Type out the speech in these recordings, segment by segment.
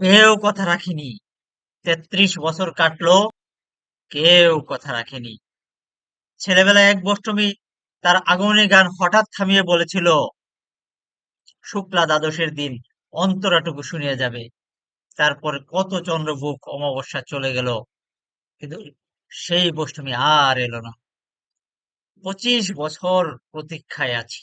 কেউ কথা রাখেনি। তেত্রিশ বছর কাটলো, কেউ কথা রাখেনি। ছেলেবেলায় এক বষ্টমী তার আগমনী গান হঠাৎ থামিয়ে বলেছিল, শুক্লা দ্বাদশের দিন অন্তরাটুকু শুনিয়া যাবে। তারপর কত চন্দ্রভুক অমাবস্যা চলে গেল। কিন্তু সেই বষ্টমী আর এলো না। পঁচিশ বছর প্রতীক্ষায় আছি।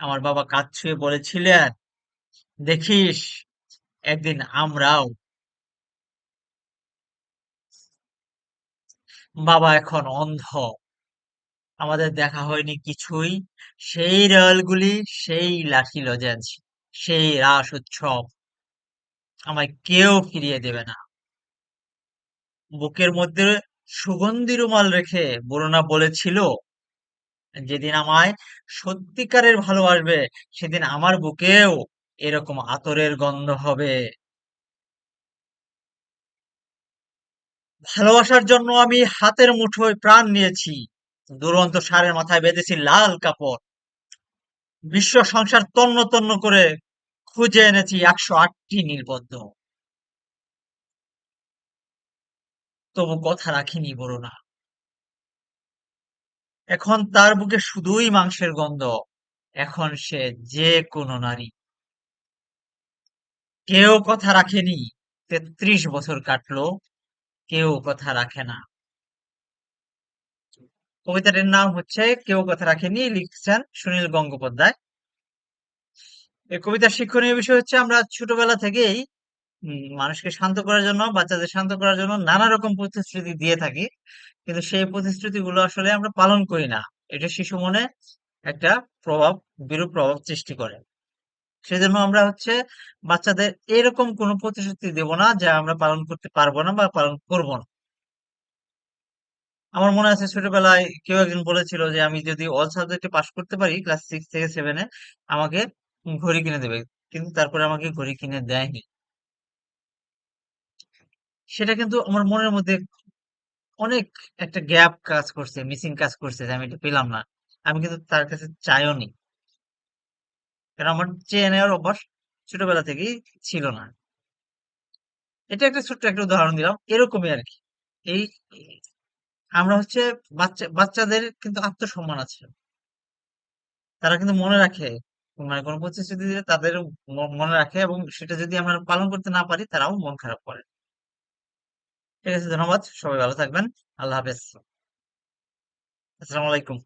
আমার বাবা কাঁদ ছুঁয়ে বলেছিলেন, দেখিস, একদিন আমরাও বাবা এখন অন্ধ। আমাদের দেখা হয়নি কিছুই। সেই রয়্যালগুলি সেই লাঠি লজেন্স, সেই রাস উৎসব আমায় কেউ ফিরিয়ে দেবে না। বুকের মধ্যে সুগন্ধি রুমাল রেখে বরুণা বলেছিল যেদিন আমায় সত্যিকারের ভালোবাসবে, সেদিন আমার বুকেও এরকম আতরের গন্ধ হবে। ভালোবাসার জন্য আমি হাতের মুঠোয় প্রাণ নিয়েছি। দুরন্ত সারের মাথায় বেঁধেছি লাল কাপড়। বিশ্ব সংসার তন্ন তন্ন করে খুঁজে এনেছি একশো আটটি নীলবদ্ধ তবু কথা রাখিনি বরুণা এখন তার বুকে শুধুই মাংসের গন্ধ। এখন সে যে কোনো নারী। কেউ কথা রাখেনি, তেত্রিশ বছর কাটলো, কেউ কথা রাখে না। কবিতাটির নাম হচ্ছে, কেউ কথা রাখেনি লিখছেন সুনীল গঙ্গোপাধ্যায়। এই কবিতার শিক্ষণীয় বিষয় হচ্ছে, আমরা ছোটবেলা থেকেই মানুষকে শান্ত করার জন্য, বাচ্চাদের শান্ত করার জন্য নানা রকম প্রতিশ্রুতি দিয়ে থাকি। কিন্তু সেই প্রতিশ্রুতিগুলো আসলে আমরা পালন করি না। এটা শিশু মনে একটা প্রভাব, বিরূপ প্রভাব সৃষ্টি করে। সেজন্য আমরা হচ্ছে বাচ্চাদের এরকম কোনো প্রতিশ্রুতি দেব না যা আমরা পালন করতে পারব না বা পালন করব না। আমার মনে আছে ছোটবেলায় কেউ একজন বলেছিল যে, আমি যদি অল সাবজেক্টে পাশ করতে পারি ক্লাস সিক্স থেকে সেভেনে আমাকে ঘড়ি কিনে দেবে। কিন্তু তারপরে আমাকে ঘড়ি কিনে দেয়নি। সেটা কিন্তু আমার মনের মধ্যে অনেক একটা গ্যাপ কাজ করছে মিসিং কাজ করছে যে আমি এটা পেলাম না। আমি কিন্তু তার কাছে চাইও নি। কারণ আমার চেয়ে নেওয়ার অভ্যাস ছোটবেলা থেকেই ছিল না। এটা একটা ছোট্ট একটা উদাহরণ দিলাম, এরকমই আর কি। এই আমরা হচ্ছে বাচ্চা, বাচ্চাদের কিন্তু আত্মসম্মান আছে। তারা কিন্তু মনে রাখে মানে কোনো প্রতিশ্রুতি দিলে তাদের মনে রাখে এবং সেটা যদি আমরা পালন করতে না পারি, তারাও মন খারাপ করে। ঠিক আছে ধন্যবাদ। সবাই ভালো থাকবেন। আল্লাহ হাফেজ। আসসালামু আলাইকুম।